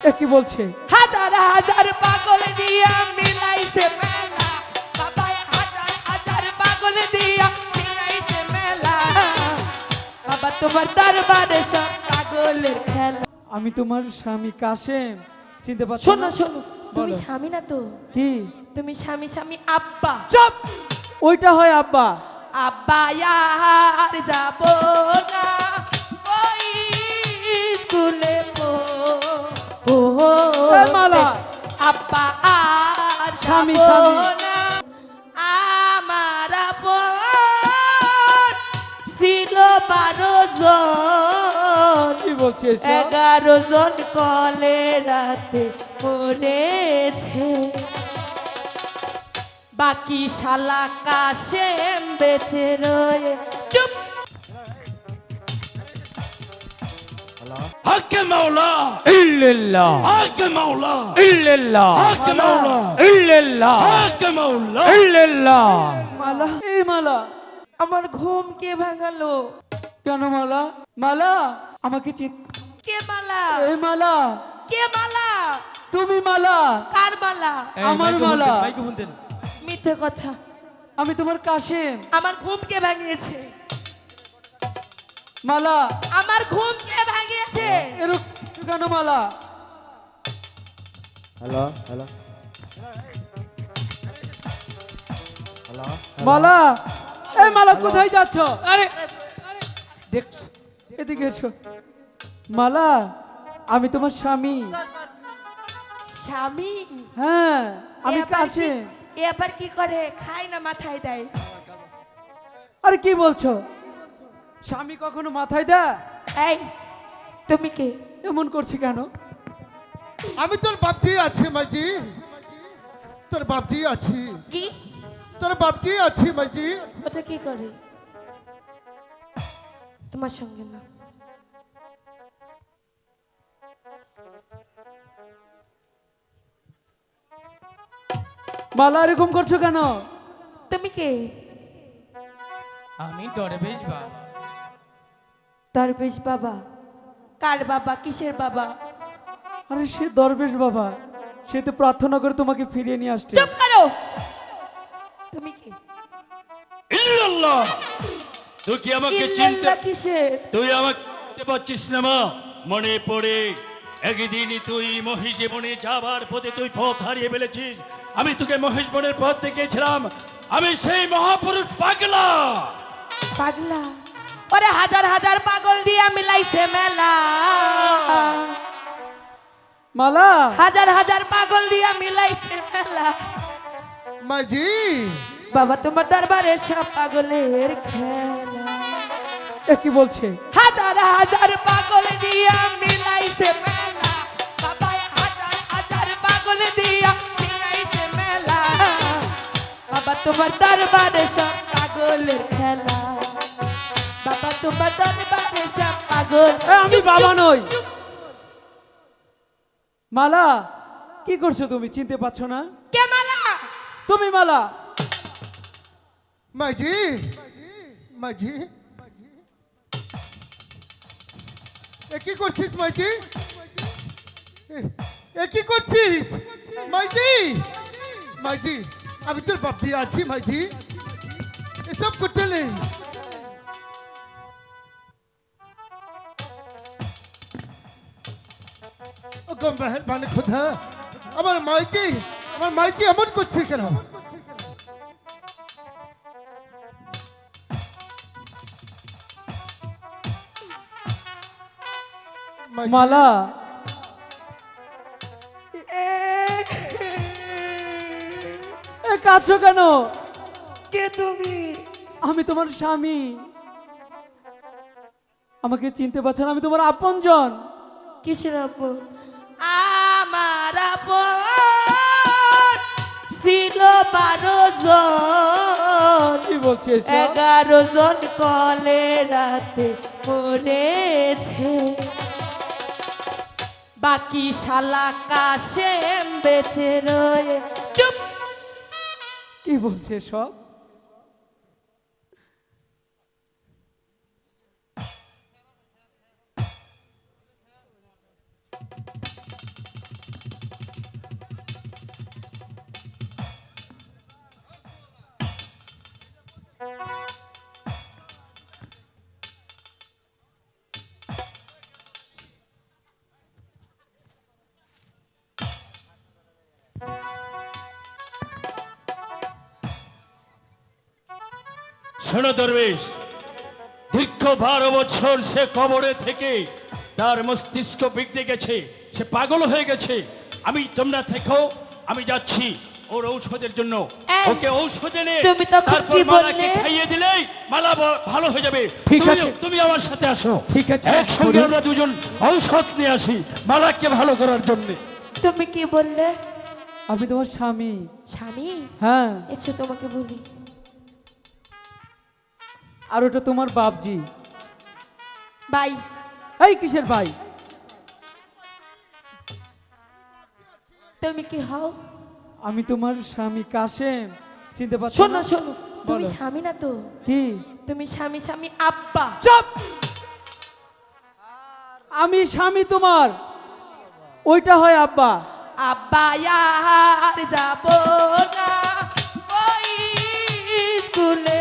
কি বলছে? হাজার হাজার পাগল দিয়া মিলাইছে মেলা। হাজার হাজার পাগল দিয়া মিলাইছে মেলা। বাবা তোমার দরবারে সব পাগলের খেলা। আমি তোমার স্বামী কাশেম চিনতে পারছ শোনো না? শোনো তুমি স্বামী না তো? কি? তুমি স্বামী স্বামী আব্বা। চুপ! ওইটা হয় আব্বা। আব্বা আর যাব না। স্বামী, স্বামী। আমার ছিল বারো জন কি বলছে এসব? এগারো জন কলে রাতে মরেছে বাকি শালা কাশেম বেঁচে রয়ে চুপ حق مولا ইল্লাল্লাহ حق مولا ইল্লাল্লাহ حق مولا ইল্লাল্লাহ حق مولا ইল্লাল্লাহ মালা এই মালা আমার ঘুম কে ভাঙালো কেন মালা মালা আমাকে চিন কে মালা এই মালা কে মালা তুমি মালা কার মালা আমার মালা মিথ্যে কথা আমি তোমার কাশেম আমার ঘুম কে ভাঙিয়েছে মালা। আমার ঘুম কে ভাঙিয়েছে? এরকম কেন Mala? Hello hello. Hello Mala এই মালা কোথায় যাচ্ছ? আরে দেখ। এদিকে এসো। মালা আমি তোমার স্বামী। স্বামী? হ্যাঁ আমি এ আবার কি- এ আবার কি করে? খায় না মাথায় দেয়। আরে কি বলছো? স্বামী কখনো মাথায় দেয়? এই তুমি কে? এমন করছে কেন? আমি তোর বাপজি আছি মাইজি। তোর বাপজি আছি। কি? তোর বাপজি আছি মাইজি। ওটা কি করে? তোমার সঙ্গে না। মালা এরকম করছ কেন? তুমি কে? আমি দরবেশ বাবা। দরবেশ বাবা? কার বাবা? কিসের বাবা? আরে সে দরবেশ বাবা। সে তো প্রার্থনা করে তোমাকে ফিরিয়ে নিয়ে আসছে। চুপ করো! তুমি কি? ইল্লাল্লাহ! তুই কি আমাকে চিনতে কিসের? তুই আমাকে চিনতে পারছিস না মা? মনে পড়ে একদিন তুই মহিষ জীবনে যাবার পথে তুই পথ হারিয়ে ফেলেছিস। আমি তোকে মহিষ বনের পথ দেখেছিলাম আমি সেই মহাপুরুষ পাগলা! পাগলা? ওরে হাজার হাজার পাগল দিয়া মিলাইছে মেলা। মালা। হাজার হাজার পাগল দিয়া মিলাইছে মেলা। মাইজি। বাবা তোমার দরবারে সব পাগলের খেলা। এ কি বলছে? হাজার হাজার পাগল দিয়া মিলাইছে মেলা। বাবা হাজার হাজার পাগল দিয়া মিলাইছে মেলা। বাবা তোমার দরবারে সব পাগলের খেলা। বাবা তোমার দরবারে সব পাগল। আমি বাবা নই। মালা কি করছ তুমি? চিনতে পারছ না? কে মালা? তুমি মালা। মাইজি মাঝি এ কি করছিস মাইজি? এ- এ কি করছিস? মাইজি মাইজি আমি তোর বাপজি আছি মাইজি। এসব করতে নেই। মানে খোদা আমার মাইজি আমার মাইজি এমন করছে কেন? মালা। এ কাঁদছো কেন? কে তুমি? আমি তোমার স্বামী। আমাকে চিনতে পারছ না আমি তোমার আপনজন। কিসের আপন? আপন ছিল বারো জন। কি বলছে এসব? এগারো জন কলে রাতে মরেছে। বাকি শালা কাশেম বেঁচে রয়ে। চুপ। কি বলছে সব শোনো দরবেশ, দীর্ঘ বারো বছর সে কবরে থেকে তার মস্তিষ্ক বিগড়ে গেছে, সে পাগল হয়ে গেছে। আমি তোমরা থেকেও আমি যাচ্ছি। ওর ঔষধের জন্য। ওকে ঔষধ এনে তুমি তখন কি বললে? খাইয়ে দিলেই মালা ভালো হয়ে যাবে। ঠিক আছে। তুমি আমার সাথে আসো। ঠিক আছে। একসঙ্গে আমরা দুজন ঔষধ নিয়ে আসি মালাকে ভালো করার জন্য। তুমি কি বললে? আমি তোমার স্বামী। স্বামী? হ্যাঁ। এসে তোমাকে বলি। আর ওটা তোমার বাপজি। বাই। এই কিসের ভাই তুমি কি হও? আমি তোমার স্বামী কাশেম। চিনতে পারছ শোনো না? শোনো তুমি বলো। স্বামী না তো? কি? তুমি স্বামী স্বামী আব্বা। চুপ! আমি স্বামী তোমার। ওইটা হয় আব্বা। আব্বা আর যাব না। ওই স্কুলে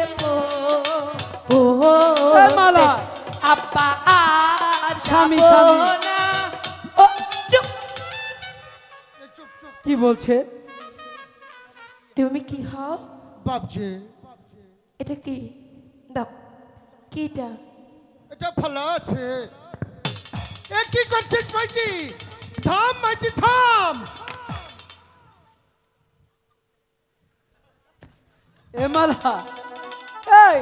ও এ মালা। আব্বা আর স্বামী, যাব স্বামী। না। ও চুপ। কি বলছে? তুমি কি হও? বাপজি। এটা কি? দাও। কিটা? এটা ফলা আছে। এ কি করছিস মাইজি? থাম মাইজি থাম! এ মালা এই!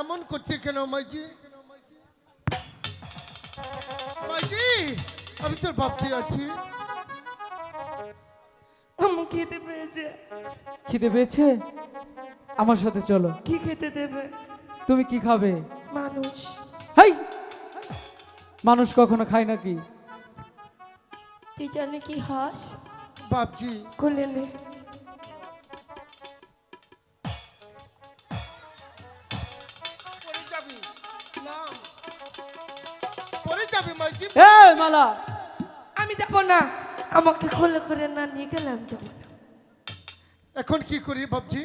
এমন করছে কেন মাইজি? মাইজি আমি তোর বাপজি আছি। আমি খেতে পেয়েছে খিদে পেয়েছে? আমার সাথে চলো। কি খেতে দেবে? তুমি কি খাবে? মানুষ। হাই! মানুষ কখনো খায় নাকি? তুই জানি কি হাস? বাপজি। কোলে নে। পরে যাবি। না পরে যাবি মাইজি। এ মালা! আমি যাব না। আমাকে কোলে করে না নিয়ে গেলাম যাব না এখন কি করি বাপজি?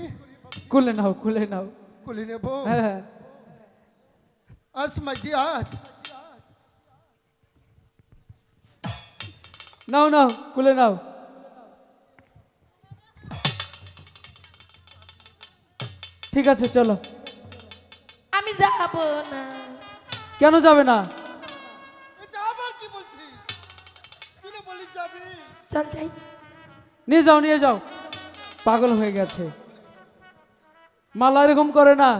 খুলে নাও খুলে নাও। কুলি নেব? হ্যাঁ হ্যাঁ। আস মাইজি আস। নাও নাও খুলে নাও। ঠিক আছে চলো। আমি যাব না। কেন যাবে না? চল যাই। নিয়ে যাও নিয়ে যাও। পাগল হয়ে গেছে। মালা এরকম করে না।